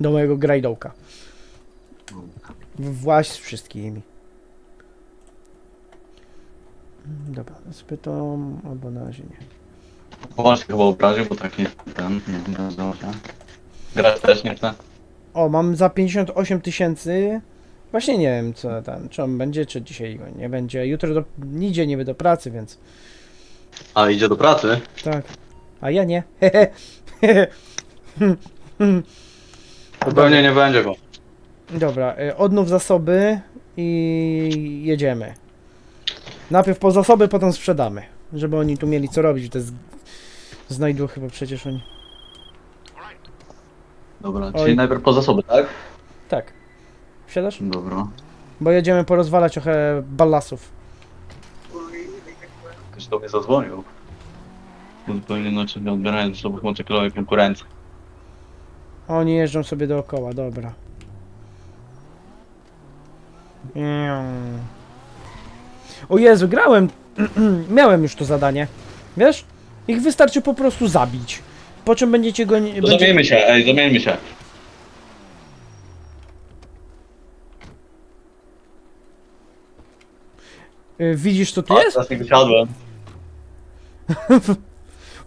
Do mojego grajdołka. Właź z wszystkimi. Dobra, spytam albo na razie nie. Się chyba obraził, bo ten, nie, nie zdało się. Grać też nie chce. O, mam za 58 tysięcy. Właśnie nie wiem, co tam, czy on będzie, czy dzisiaj go nie będzie. Jutro do, nigdzie nie do pracy, więc A idzie do pracy? tak. A ja nie. To pewnie nie będzie go. Dobra, y, odnów zasoby i jedziemy. Najpierw po zasoby, potem sprzedamy. Żeby oni tu mieli co robić, to jest... Znajdą chyba przecież oni. Dobra, Oj. czyli najpierw po zasoby, tak? Tak. Wsiadasz? Dobra. Bo jedziemy porozwalać trochę ballasów. Ktoś do mnie zadzwonił. Zupełnie nocy nie odbierają ze sobą motocyklowej konkurencji. Oni jeżdżą sobie dookoła, dobra. O Jezu, grałem. Miałem już to zadanie. Wiesz? Ich wystarczy po prostu zabić. Po czym będziecie go. nie- Będzie... się, ej, zamieńmy się. Y, Widzisz co tu O, jest? teraz nie wysiadłem.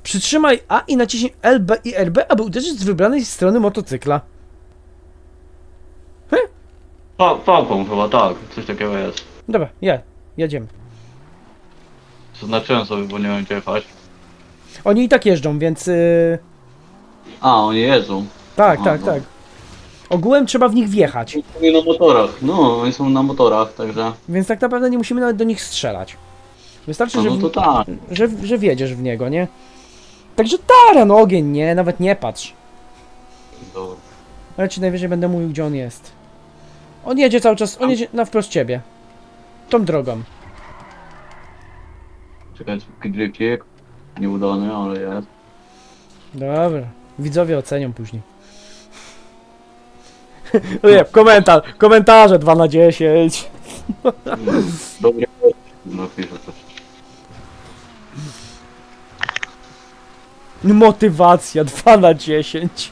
Przytrzymaj A i naciśnij LB i RB, aby uderzyć z wybranej strony motocykla. Pa, pałką chyba, tak. Coś takiego jest. Dobra, je, jedziemy. Zaznaczyłem sobie, bo nie wiem gdzie jechać. Oni i tak jeżdżą, więc. y, A, oni jeżdżą. tak, A, tak, no. tak. Ogółem trzeba w nich wjechać, Oni na motorach. No, oni są na motorach, także. więc tak naprawdę nie musimy nawet do nich strzelać. Wystarczy, No, że, no w- to tak. że, że wjedziesz w niego, nie? Także taran ogień, nie? Nawet nie patrz. Dobra. Ja ci najwyżej będę mówił, gdzie on jest. On jedzie cały czas, on jedzie na wprost ciebie. Tą drogą. Czekajcie, driftik. Nieudany, ale jest. Dobra. Widzowie ocenią później. Nie, komentarz, komentarze 2 na 10. Dobry. No coś. Motywacja 2 na 10.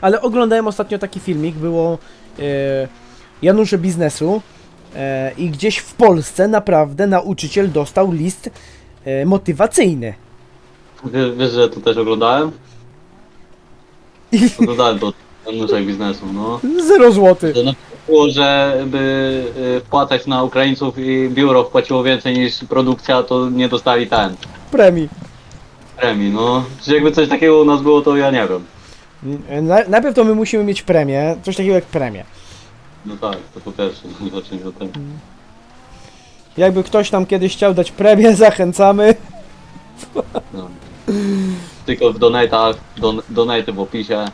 Ale oglądałem ostatnio taki filmik, było e, Janusze biznesu e, i gdzieś w Polsce naprawdę nauczyciel dostał list e, motywacyjny. Wiesz, wiesz, że to też oglądałem? I To naszego biznesu, no. 0 zł. Że na przykład było, żeby wpłacać na Ukraińców i biuro wpłaciło więcej niż produkcja, to nie dostali ten Premii. premii, no. Czy jakby coś takiego u nas było, to ja nie wiem. Na, najpierw to my musimy mieć premię, coś takiego jak premię. No tak, to po pierwsze, zacznijmy od tego. Jakby ktoś nam kiedyś chciał dać premię, zachęcamy. No. Tylko w donatach, don, donaty w opisie.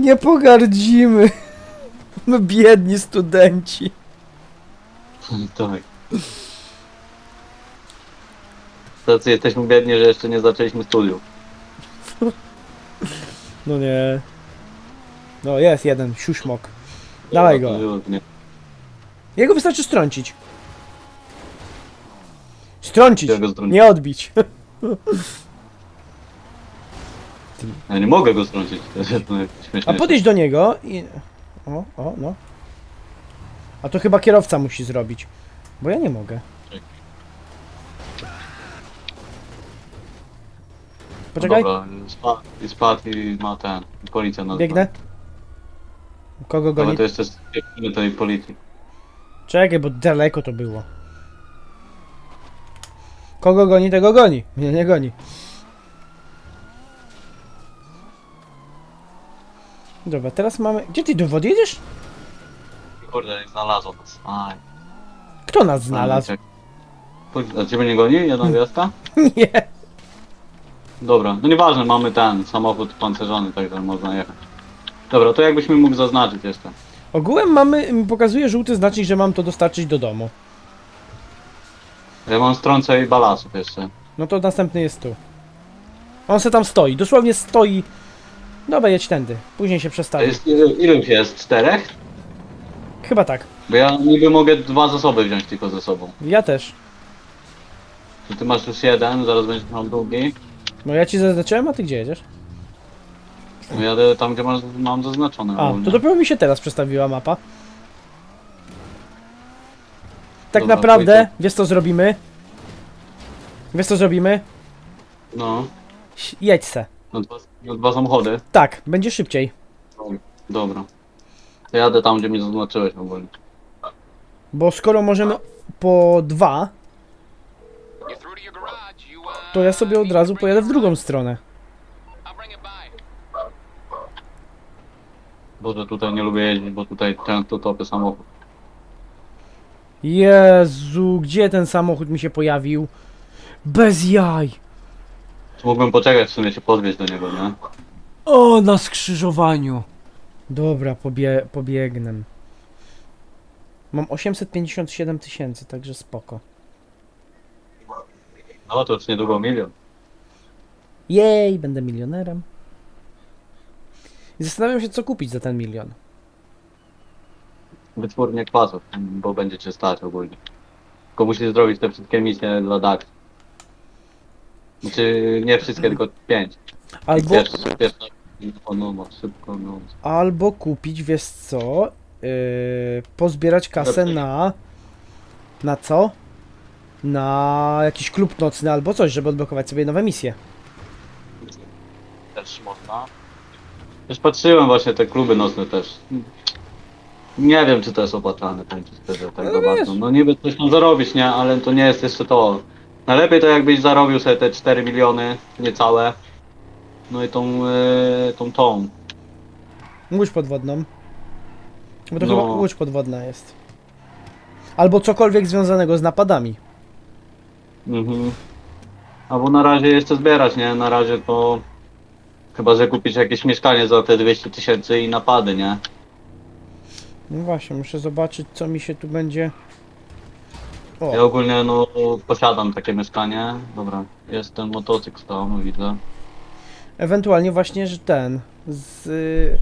Nie pogardzimy. My biedni studenci. tak. Tacy jesteśmy biedni, że jeszcze nie zaczęliśmy studiów. No nie. No jest jeden, siuśmok. Dawaj go. Nie. Jego wystarczy strącić. Strącić, Ja go strącić. nie odbić. Ja nie mogę go strącić, to jest to śmieszne. A podejść do niego i... O, o, no. A to chyba kierowca musi zrobić. Bo ja nie mogę. Poczekaj, Dobra, spadł i spadł i ma ten, policja nas biegnę. Kogo goni? Ale to jeszcze z tej policji. Czekaj, bo daleko to było. Kogo goni, tego goni. Mnie nie goni. Dobra, teraz mamy... Gdzie ty do wody jedziesz? Kurde, znalazło nas. Aj. Kto nas znalazł? A ciebie nie goni? Jedna gwiazdka? Nie. Dobra, no nieważne, mamy ten samochód pancerzony, także można jechać. Dobra, to jakbyśmy mógł zaznaczyć jeszcze. Ogółem mamy... mi Pokazuje żółty znacznik, że mam to dostarczyć do domu. Ja mam stronce i balasów jeszcze. No to następny jest tu. On se tam stoi, dosłownie stoi. Dobra, jedź tędy. Później się To przestawi. jest, ich jest? Czterech? Chyba tak. Bo ja niby mogę dwa zasoby wziąć tylko ze sobą. Ja też. To ty masz już jeden, zaraz będziesz miał drugi. No ja ci zaznaczyłem, a ty gdzie jedziesz? No jadę tam, gdzie masz, mam zaznaczone A, ogólnie. to dopiero mi się teraz przestawiła mapa. Tak Dobra, naprawdę, pójdę. wiesz co zrobimy? Wiesz co zrobimy? No, Jedź se. no dwa, no dwa samochody. Tak, będzie szybciej. Dobra. To jadę tam, gdzie mi zaznaczyłeś ogólnie. Bo skoro możemy po dwa, You're through to your garage. To ja sobie od razu pojadę w drugą stronę. Boże, tutaj nie lubię jeździć, bo tutaj często topię samochód. Jezu, gdzie ten samochód mi się pojawił? Bez jaj. Mógłbym poczekać w sumie się podwieźć do niego, nie? O, na skrzyżowaniu. Dobra, pobie pobiegnę. Mam 857 tysięcy, także spoko. No to już niedługo milion. Jej, będę milionerem. I zastanawiam się, co kupić za ten milion. Wytwórnie kwasów, bo będzie cię stać ogólnie. Tylko musisz zrobić te wszystkie misje dla DAX. Znaczy nie wszystkie, tylko pięć. Albo, Pierwsza, pierwsza, o no, no, szybko, no. albo kupić, wiesz co? Yy, pozbierać kasę na... Na co? Na jakiś klub nocny albo coś, żeby odblokować sobie nowe misje. Też można. Też patrzyłem właśnie te kluby nocne też. Nie wiem czy to jest opłacalne, powiem ci szczerze, tak za wiesz. bardzo. No niby coś tam zarobić, nie? Ale to nie jest jeszcze to. Najlepiej to jakbyś zarobił sobie te 4 miliony, niecałe. No i tą, yy, tą, tą. Łódź podwodną. Bo to No. chyba łódź podwodna jest. Albo cokolwiek związanego z napadami. Mhm. Albo na razie jeszcze zbierać, nie? Na razie to... Chyba, że kupić jakieś mieszkanie za te 200 tysięcy i napady, nie? No właśnie, muszę zobaczyć co mi się tu będzie... Ja O, ogólnie no posiadam takie mieszkanie. Dobra, jest ten motocykl tam, widzę. ewentualnie właśnie, że ten... Z, y,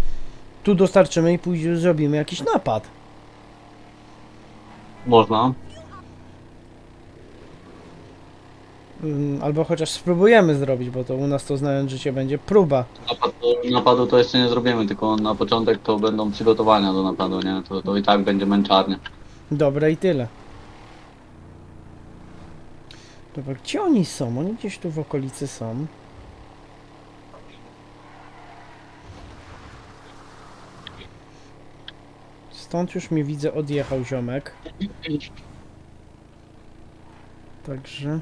tu dostarczymy i później zrobimy jakiś napad. Można. Mm, Albo chociaż spróbujemy zrobić, bo to u nas to znając życie będzie próba. Napad, napadu to jeszcze nie zrobimy, tylko na początek to będą przygotowania do napadu, nie? To, to i tak będzie męczarnia. Dobre i tyle. Dobra, gdzie oni są? Oni gdzieś tu w okolicy są. Stąd już mi widzę odjechał ziomek. Także...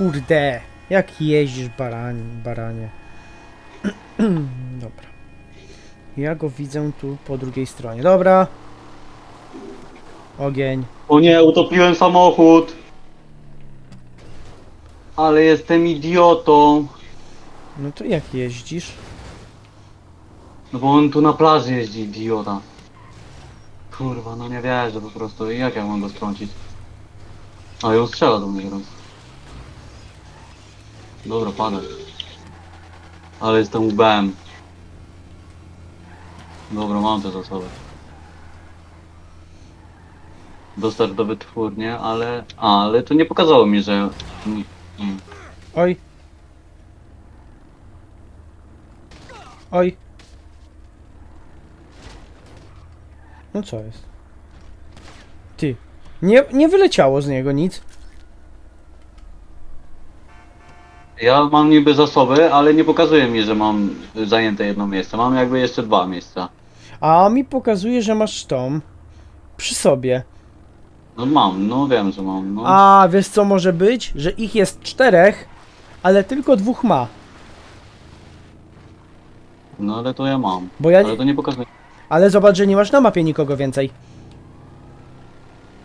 Kurde! Jak jeździsz baranie, baranie. Dobra. Ja go widzę tu po drugiej stronie. Dobra. Ogień. O nie, utopiłem samochód! Ale jestem idiotą! No to jak jeździsz? No bo on tu na plaży jeździ, idiota. Kurwa, no nie wierzę po prostu. Jak ja mam go strącić? A, ją strzela do mnie teraz. Dobra, padaj. Ale jestem UBM. Dobra, mam te zasoby. Dostarcz do wytwórni, ale... A, ale to nie pokazało mi, że... Oj. Oj. No co jest? Ty. Nie, nie wyleciało z niego nic. Ja mam niby zasoby, ale nie pokazuje mi, że mam zajęte jedno miejsce. Mam jakby jeszcze dwa miejsca. A mi pokazuje, że masz tą przy sobie. No mam, no wiem, że mam. No. A wiesz co może być? Że ich jest czterech, ale tylko dwóch ma. No ale to ja mam. Bo ja Ale nie, to nie pokazuje. ale zobacz, że nie masz na mapie nikogo więcej.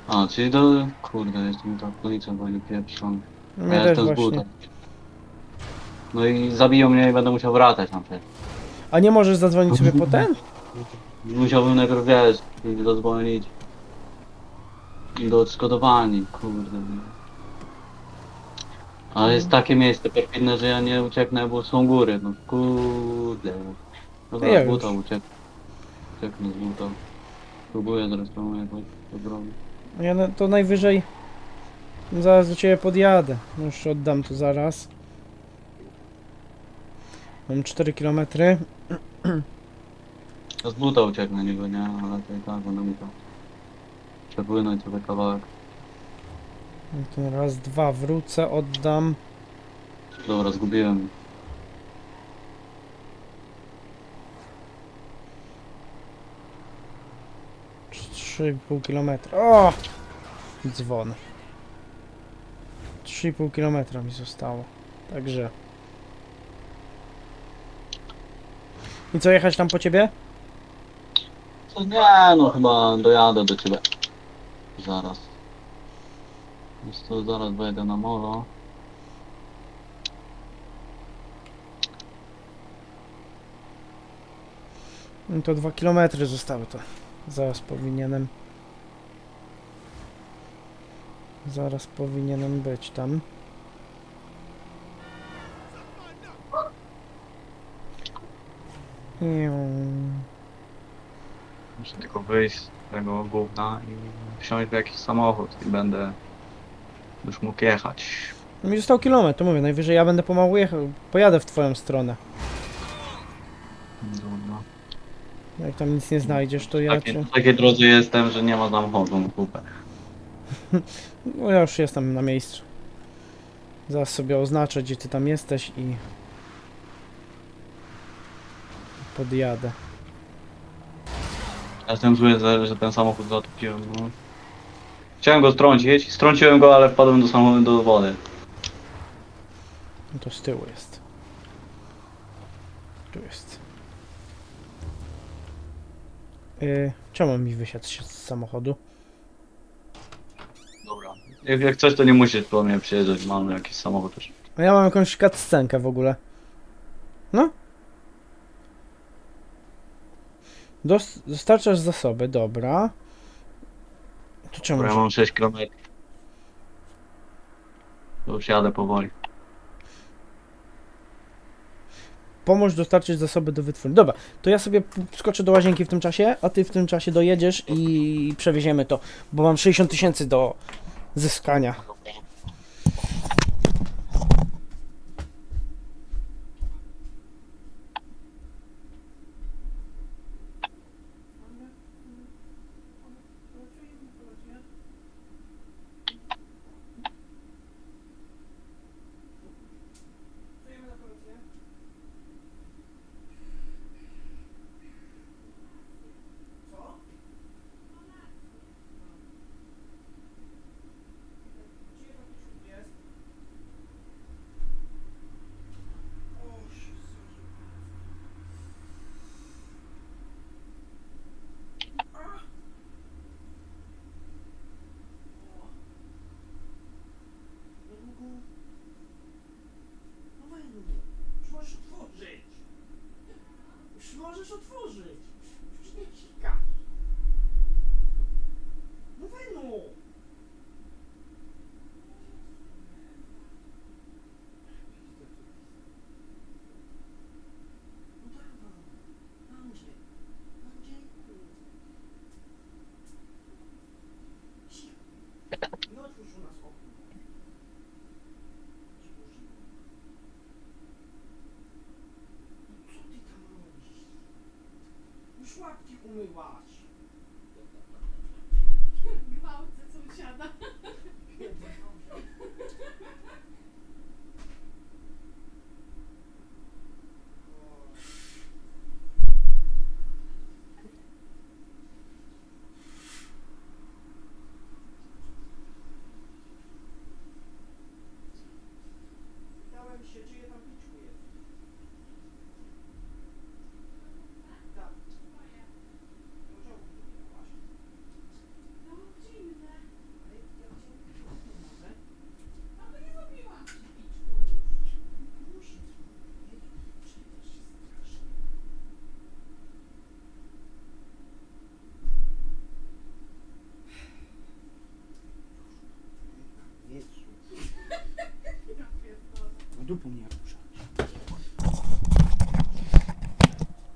A, czyli do... Kurde, jestem tak policją woli pieprzą. Mnie Ja też jestem z właśnie. buta. No i zabiją mnie i będę musiał wracać przykład. A nie możesz zadzwonić sobie po ten? Musiałbym najpierw, wiesz, dozwolić. Do odszkodowani, kurde. Ale jest takie miejsce perfidne, że ja nie ucieknę, bo są góry, no kurde. Dobra, Ja z buta już. ucieknę. Ucieknę z buta. Próbuję zresztą jakoś to zrobić. Ja na- to najwyżej zaraz do ciebie podjadę. Już oddam to zaraz. Mam 4 km. Ja z buta ucieknę niby, nie? Ale to i tak będę musiał przepłynąć sobie kawałek. To raz, dwa, wrócę, oddam. Dobra, zgubiłem. Trzy pół kilometra. O! Dzwon. 3,5 kilometra mi zostało. Także. I co, jechać tam po ciebie? To nie, no chyba dojadę do ciebie. Zaraz. Więc to zaraz wejdę na molo. No to 2 kilometry zostały to. Zaraz powinienem. Zaraz powinienem być tam. Muszę tylko wyjść z tego gówna i wsiąść w jakiś samochód i będę już mógł jechać. No Mi został kilometr, to mówię, najwyżej ja będę pomału jechał, pojadę w twoją stronę. Dobra. Jak tam nic nie znajdziesz, to ja takiej, cię... w takiej drodze jestem, że nie ma samochodu na kupę. No ja już jestem na miejscu. Zaraz sobie oznaczę, gdzie ty tam jesteś i... Podjadę. Ja Jestem zły, że, że ten samochód zatopiłem. No. Chciałem go strącić, strąciłem go, ale wpadłem do samochodu do wody. No to z tyłu jest. Tu jest. Yy, czemu mi wysiadł się z samochodu? Dobra. Jak, jak coś, to nie musisz po mnie przyjeżdżać, mamy jakiś samochód. A ja mam jakąś cutscenkę w ogóle. No. Dostarczasz zasoby, dobra. To czemu? Dobra, ja mam 6 km. To już jadę powoli. Pomóż dostarczyć zasoby do wytwórni. Dobra, to ja sobie skoczę do łazienki w tym czasie, a ty w tym czasie dojedziesz i przewieziemy to, bo mam 60 tysięcy do zyskania. Już możesz otworzyć. Już możesz otworzyć. Już nie kika. No Wenu. No dawaj. Andrzej. Andrzejku. Cicho. Nie otwórz u nas okno. Cicho, cicho. Co ty tam robisz? Już łapki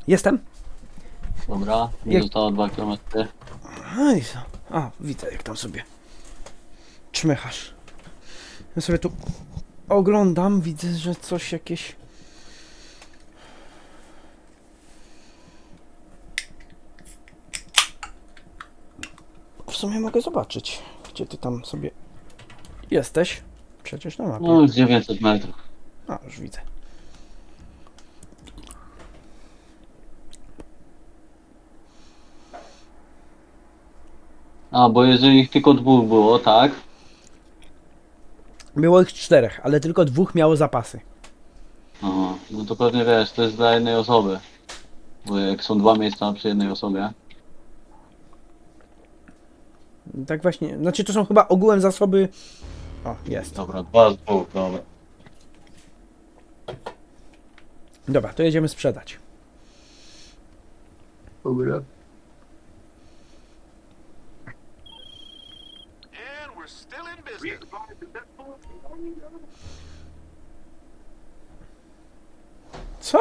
Jestem? Dobra, mi Jak- zostało 2 km. Aj, a, widzę jak tam sobie czmychasz. Ja sobie tu oglądam, widzę, że coś jakieś... W sumie mogę zobaczyć, gdzie ty tam sobie jesteś. Przecież na mapie. No, z 900 metrów. A, już widzę. A, bo jeżeli ich tylko dwóch było, tak? Było ich czterech, ale tylko dwóch miało zapasy. Aha, no to pewnie wiesz, to jest dla jednej osoby. Bo jak są dwa miejsca przy jednej osobie. Tak właśnie, znaczy to są chyba ogółem zasoby... O, jest. Dobra, dwa z dwóch, dobra. Dobra, to jedziemy sprzedać. Dobra. Co?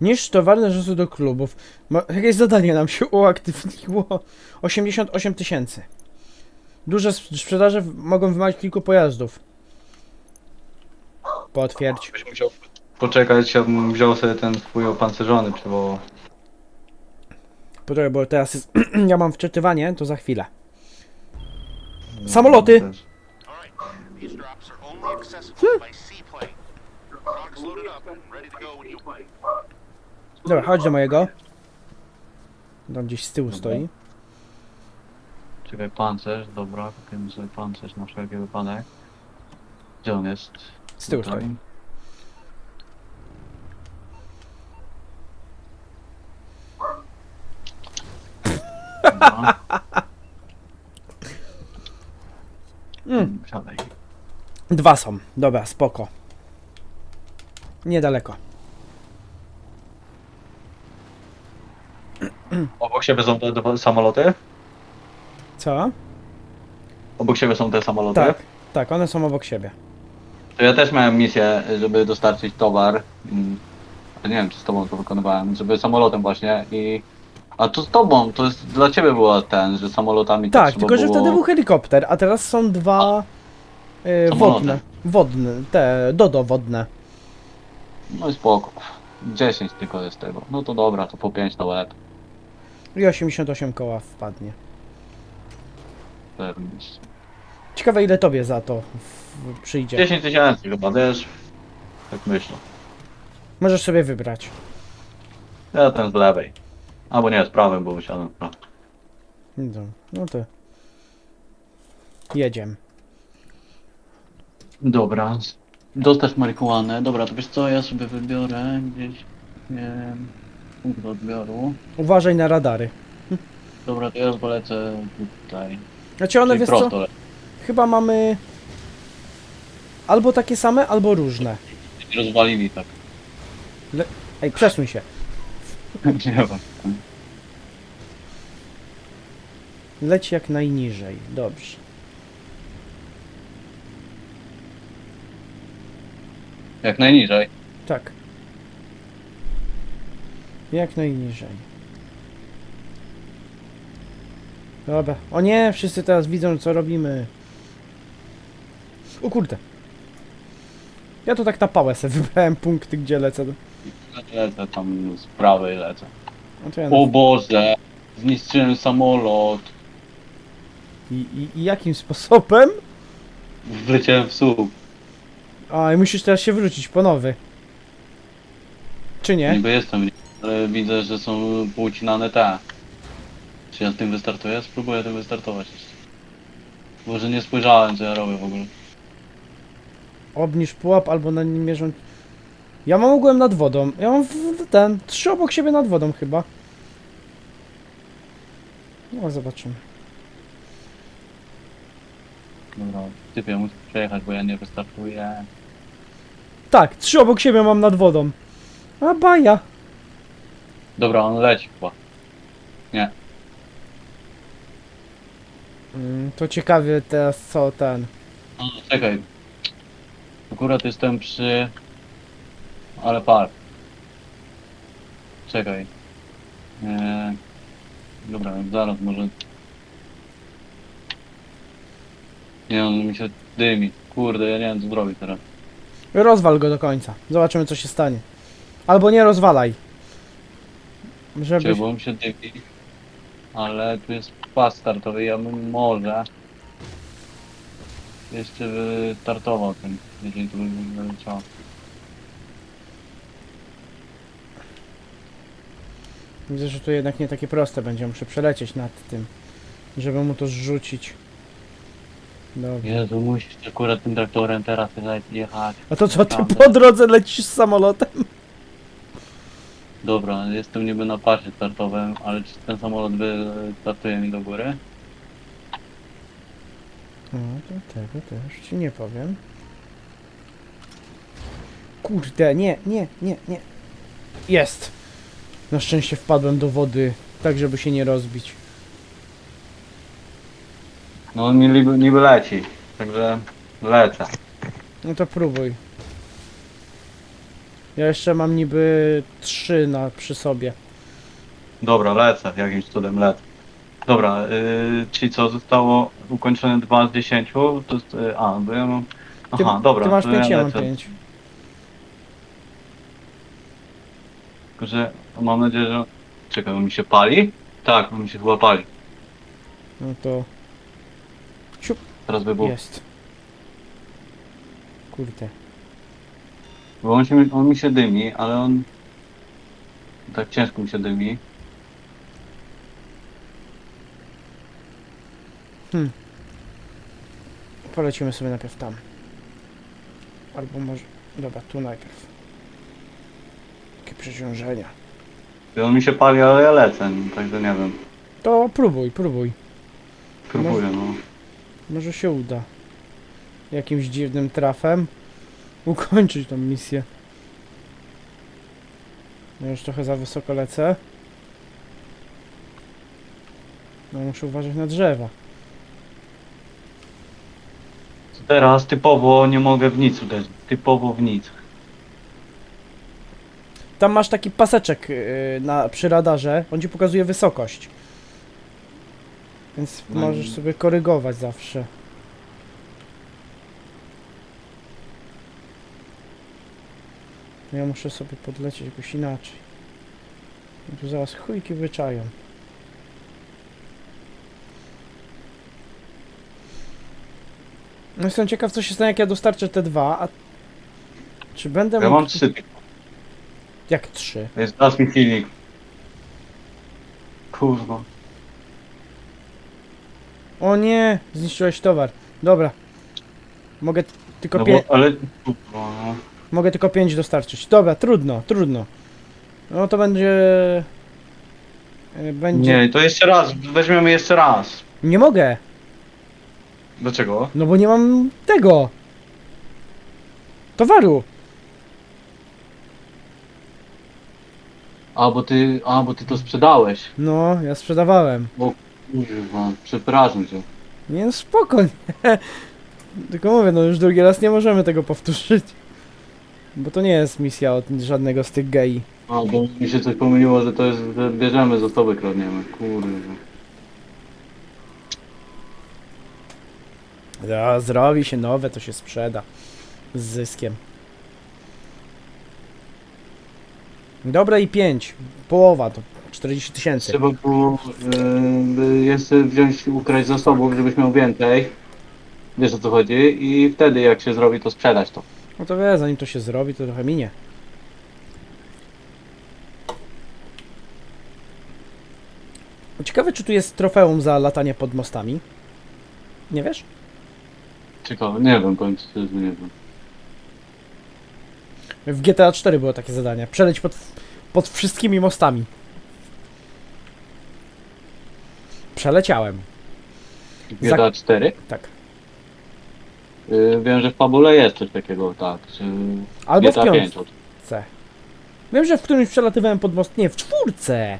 Niż towarne rzeczy do klubów. Ma, jakieś zadanie nam się uaktywniło. 88 tysięcy. Duże sp- sprzedaże mogą wymagać kilku pojazdów. Potwierdź. Byś musiał poczekać, ja bym wziął sobie ten swój opancerzony, bo Poczekaj, bo teraz jest, ja mam wczytywanie, to za chwilę. Samoloty! Right. Dobra, chodź do mojego. Tam gdzieś z tyłu Dobra. stoi. Czekaj, pancerz, dobra, kupimy sobie pancerz na wszelki wypadek. Gdzie on jest? Z tyłu Tutaj. stoi. Dobra. Mm. Siadaj. Dwa są. Dobra, spoko. Niedaleko. Obok siebie są te dwa samoloty? Co? Obok siebie są te samoloty? Tak, tak, one są obok siebie. To ja też miałem misję, żeby dostarczyć towar. Mm, Nie wiem, czy z tobą to wykonywałem, żeby samolotem właśnie i... A to z tobą, to jest dla ciebie była ten, że samolotami to Tak, trzeba tylko że było... wtedy był helikopter, a teraz są dwa y, Samoloty. wodne. Wodne, te dodo wodne. No i spoko. 10 tylko jest tego. No to dobra, to po 5 na łeb. I 88 koła wpadnie. Pewnie. Ciekawe ile tobie za to w, przyjdzie. 10 tysięcy chyba, wiesz? Tak myślę. Możesz sobie wybrać. Ja ten z lewej. Albo nie, z prawym, bo usiadłem w prawo. No, no to. Jedziemy. Dobra. Dostać marihuanę. Dobra, to wiesz co, ja sobie wybiorę gdzieś... Nie. Punkt do odbioru. Uważaj na radary. Dobra, to ja polecę tutaj. Znaczy one, Czyli wiesz co, prosto lecę. chyba mamy albo takie same, albo różne. Rozwalili tak. Ej, przesuń się. Nie wiem. Leć jak najniżej. Dobrze. Jak najniżej. Tak. Jak najniżej. Dobra. O nie, wszyscy teraz widzą co robimy. O kurde. Ja to tak na pałę sobie wybrałem punkty, gdzie lecę. Lecę tam z prawej lecę. No to ja O Boże! Zniszczyłem samolot. I, i, I jakim sposobem? Wleciałem w słup. A, i musisz teraz się wrócić po nowy. Czy nie? Niby jestem, ale widzę, że są poucinane te. Czy ja z tym wystartuję? Spróbuję tym wystartować jeszcze. Może nie spojrzałem, co ja robię w ogóle. Obniż pułap albo na nim mierzą. Ja mam ogółem nad wodą. Ja mam w- ten. Trzy obok siebie nad wodą chyba. No zobaczymy. Dobra, typie, muszę przejechać, bo ja nie wystartuję. Tak, trzy obok siebie mam nad wodą. A baja. Dobra, on leci chyba. Mm, to ciekawie teraz co ten. No, czekaj. Akurat jestem przy... Ale park. Czekaj. Eee... Dobra, zaraz może... Nie, on mi się dymi. Kurde, ja nie wiem co zrobić teraz. Rozwal go do końca. Zobaczymy co się stanie. Albo nie rozwalaj. Żeby. Czekaj, bo on mi się dymi. ale tu jest pas startowy, ja bym może jeszcze startował ten, jeżeli tu by leciało. Widzę, że to jednak nie takie proste będzie. Muszę przelecieć nad tym, żeby mu to zrzucić. Dobra. Jezu, musisz akurat tym traktorem teraz jechać. A to co, ty Naprawdę. po drodze lecisz z samolotem? Dobra, jestem niby na pasie startowym, ale czy ten samolot wystartuje mi do góry? No, to tego też ci nie powiem. Kurde, nie, nie, nie, nie. Jest! Na szczęście wpadłem do wody, tak żeby się nie rozbić. No on mi niby, niby leci, także lecę. No to próbuj. Ja jeszcze mam niby trzy na, przy sobie. Dobra, lecę, jakimś cudem lecę. Dobra, yy, czyli co, zostało ukończone 2 z 10, to jest, yy, a, bo ja mam... Ty, Aha, dobra, ty masz to pięć, ja mam lecę. pięć. Tylko, że mam nadzieję, że... Czekaj, on mi się pali? Tak, on mi się chyba pali. No to Teraz wybuch. jest. Kurde. Bo on, się, on mi się dymi, ale on... Tak ciężko mi się dymi. Polecimy sobie najpierw tam. Albo może... Dobra, tu najpierw. Takie przeciążenia. I on mi się pali, ale ja lecę, no, także nie wiem. To próbuj, próbuj. Próbuję, no. Może się uda. Jakimś dziwnym trafem ukończyć tą misję. Ja już trochę za wysoko lecę. No muszę uważać na drzewa. Teraz typowo nie mogę w nic uderzyć. Typowo w nic. Tam masz taki paseczek yy, na, przy radarze, on ci pokazuje wysokość. Więc No i- możesz sobie korygować zawsze. Ja muszę sobie podlecieć jakoś inaczej. I tu zaraz chujki wyczają. No jestem ciekaw co się stanie jak ja dostarczę te dwa, a... Czy będę Ja mógł... mam trzy. Jak trzy? Jest raz mi silnik. Kurwa. O nie, zniszczyłeś towar. Dobra. Mogę tylko No bo, ale... No. mogę tylko 5 dostarczyć. Dobra, trudno, trudno. No to będzie e, będzie Nie, to jeszcze raz. Weźmiemy jeszcze raz. Nie mogę. Dlaczego? No bo nie mam tego. Towaru. A, bo ty... A, bo ty to sprzedałeś. No, ja sprzedawałem. Kurwa, przepraszam cię. Nie, no spoko. Nie. Tylko mówię, no już drugi raz nie możemy tego powtórzyć. Bo to nie jest misja od żadnego z tych gei. A, bo mi się coś pomyliło, że to jest, że bierzemy z osoby kradniemy. Kurwa. Ja, zrobi się nowe, to się sprzeda. Z zyskiem. Dobra i 5. Połowa to 40 tysięcy. Trzeba było yy, jeszcze wziąć, ukraść zasobów, żebyś miał więcej. Wiesz o co chodzi? I wtedy jak się zrobi, to sprzedać to. No to wie, zanim to się zrobi, to trochę minie. Ciekawe, czy tu jest trofeum za latanie pod mostami. Nie wiesz? Ciekawe, nie wiem, powiem ci szczerze, nie wiem. W GTA 4 było takie zadanie. Przeleć pod, pod wszystkimi mostami. Przeleciałem. GTA 4? Tak. Yy, wiem, że w fabule jest coś takiego, tak. Czy Albo w GTA 5. piątce. Wiem, że w którymś przelatywałem pod most. Nie, w czwórce.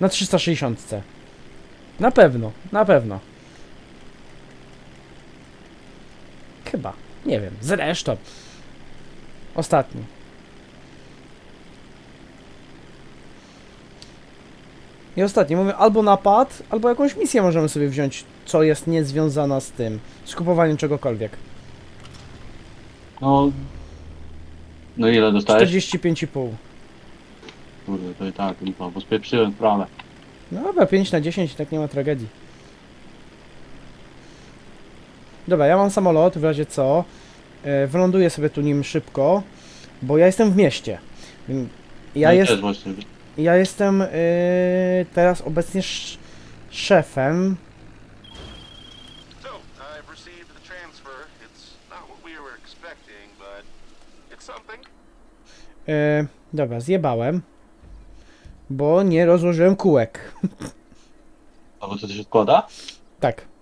Na 360. Na pewno, na pewno. Chyba. Nie wiem. Zresztą. Ostatni. I ostatni, mówię albo napad, albo jakąś misję możemy sobie wziąć, co jest niezwiązana z tym, z kupowaniem czegokolwiek. No. No ile dostałeś? 45,5. Kurde, to i tak no lipa, bo spieprzyłem sprawę. No dobra, 5 na 10 tak nie ma tragedii. Dobra, ja mam samolot, w razie co. E, Wyląduję sobie tu nim szybko, bo ja jestem w mieście. Ja, No jest, też właśnie ja jestem yy, teraz obecnie sz szefem. Yy, dobra, zjebałem. Bo nie rozłożyłem kółek. Albo to coś odkłada? Tak.